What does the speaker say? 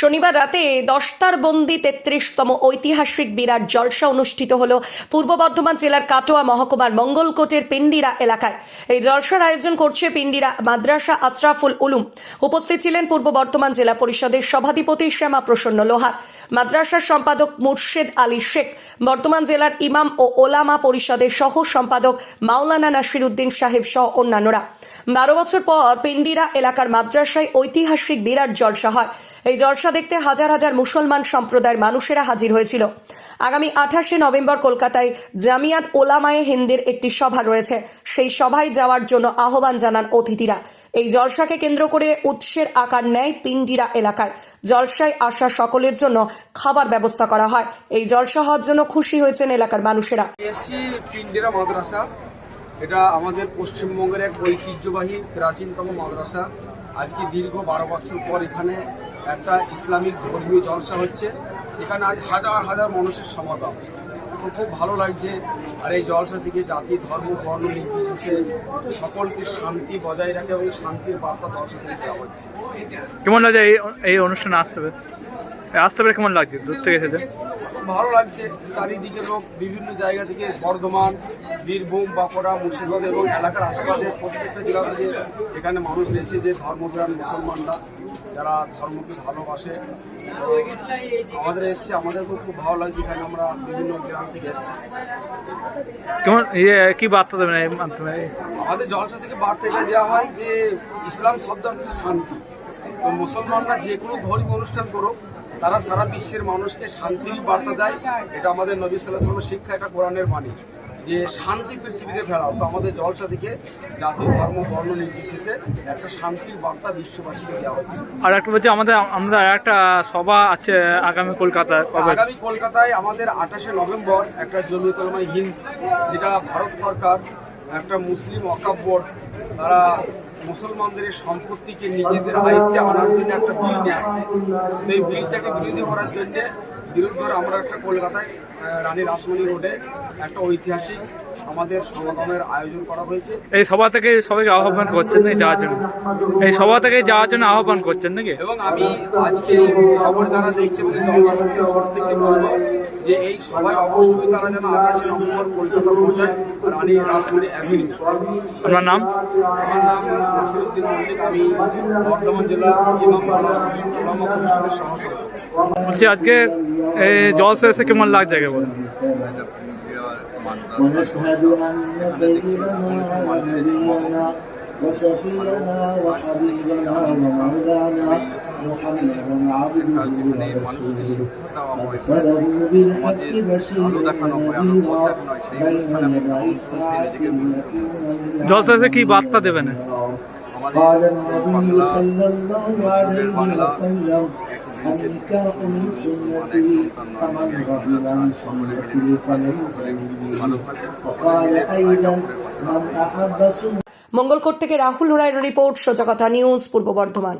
শনিবার রাতে দশতার বন্দি তেত্রিশতম ঐতিহাসিক বিরাট জলসা অনুষ্ঠিত হল পূর্ব বর্ধমান জেলার কাটোয়া মহকুমার মঙ্গলকোটের পিন্ডিরা এলাকায়। এই জলসার আয়োজন করছে পিন্ডিরা মাদ্রাসা আশরাফুল উলুম। উপস্থিত ছিলেন পূর্ব বর্ধমান জেলা পরিষদের সভাধিপতি শ্যামা প্রসন্ন লোহার, মাদ্রাসার সম্পাদক মুর্শেদ আলী শেখ বর্তমান জেলার ইমাম ও ওলামা পরিষদের সহ সম্পাদক মাওলানা নাসির উদ্দিন সাহেব সহ অন্যান্যরা। বারো বছর পর পিন্ডিরা এলাকার মাদ্রাসায় ঐতিহাসিক বিরাট জলসা হয়। এই জলসা দেখতে হাজার হাজার মুসলমান সম্প্রদায়ের মানুষেরা হাজির হয়েছিল। আগামী আঠাশে নভেম্বর কলকাতায় জামিয়াত ওলামায়ে হিন্দের একটি সভা রয়েছে। সেই সভায় যাওয়ার জন্য আহ্বান জানান অতিথিরা। এই জলসাকে কেন্দ্র করে উৎসের আকার নেয় পিন্ডিরা এলাকায়। জলসায় আসা সকলের জন্য খাবার ব্যবস্থা করা হয়। এই জলসা হওয়ার জন্য খুশি হয়েছেন এলাকার মানুষেরা। পিন্ডেরা মাদ্রাসা। এটা আমাদের পশ্চিমবঙ্গের এক ঐতিহ্যবাহী প্রাচীনতম মাদ্রাসা। আজকে দীর্ঘ বারো বছর পর এখানে একটা ইসলামিক ধর্মীয় জলসা হচ্ছে এখানে আজ হাজার হাজার মানুষের সমাগম। তো খুব ভালো লাগছে, আর এই জলসা থেকে জাতি, ধর্ম, বর্ণ নির্বিশেষে সকলকে শান্তি বজায় রাখে এবং শান্তির বার্তা দর্শকদের দেওয়া হচ্ছে। কেমন লাগছে এই এই অনুষ্ঠানে আসতে হবে আসতে হবে কেমন লাগছে? দূর থেকে এসেছে ভালো লাগছে। চারিদিকে লোক বিভিন্ন জায়গা থেকে বর্ধমান বীরভূম বাঁকুড়া মুর্শিদাবাদ এবং এলাকার আশেপাশে প্রত্যেকটা জেলা থেকে এখানে মানুষ এসেছে যে ধর্মপ্রাণ মুসলমানরা যারা ধর্মকে ভালোবাসে। আমাদের এসছে আমাদেরকেও খুব ভালো লাগছে এখানে আমরা বিভিন্ন গ্রাম থেকে এসেছি। কেমন? ইয়ে কি বার্তা দেবেন এই মাধ্যমে? আমাদের জলসা থেকে বার্তা এটা দেওয়া হয় যে ইসলাম শব্দ শান্তি। তো মুসলমানরা যে কোনো ধর্মীয় অনুষ্ঠান করুক তারা সারা বিশ্বের মানুষকে শান্তির বার্তা দেয়। এটা আমাদের নবী সাল্লাহ সাল্লামের শিক্ষা এটা কোরআনের বাণী। যে শান্তি পৃথিবীতে ফেরাও। তো আমাদের জলসা থেকে জাতি ধর্ম বর্ণ নির্বিশেষে একটা শান্তির বার্তা বিশ্ববাসীকে দেওয়া হচ্ছে। আর একটা বলছি আমাদের আমরা একটা সভা আছে আগামী কলকাতায় আগামী কলকাতায় আমাদের আঠাশে নভেম্বর একটা জমিয়তলমাই হিন্দ যেটা ভারত সরকার একটা মুসলিম বোর্ড তারা মুসলমানদের সম্পত্তিকে নিজেদের আয়ত্তে আনার জন্য একটা বিল নিয়ে আসছে। এই বিলটাকে বিরোধী করার জন্য বিরুদ্ধে আমরা একটা কলকাতায় রানী রাসমণি রোডে একটা ঐতিহাসিক আমাদের সমাগমের আয়োজন করা হয়েছে। এই সভা থেকে সবাইকে আহ্বান করছেন যাওয়ার জন্য? এই সভা থেকে যাওয়ার জন্য আহ্বান করছেন নাকি? এবং আমি আজকে খবর যারা দেখছে এবং জনসমাজকে প্রত্যেককে বলব যে এই সবাই অবশ্যই তারা যেন আঠাশে নভেম্বর কলকাতা পৌঁছায়। রানী রাসমণি অ্যাভিনিউ আপনার নাম? আমার নাম নাসিরুদ্দিন মল্লিক। আমি বর্ধমান জেলা ইমাম ওলামা পরিষদের সহসভাপতি বলছি আজকে এই জলসা এসে কেমন লাগছে বলুন। ونشهد أن سيدنا ونبينا وشفينا وحبيبنا ومولانا محمدا عبده ورسوله أرسله بالحق بشيرا ونذيرا بين يدي الساعة ليكون للناس قال النبي صلى الله عليه وسلم النكاح من سنتي فمن رغب عن سنتي فليس مني وقال أيضا من أحب سنتي মঙ্গলকোট থেকে রাহুল রায়ের রিপোর্ট সোজা কথা নিউজ পূর্ব বর্ধমান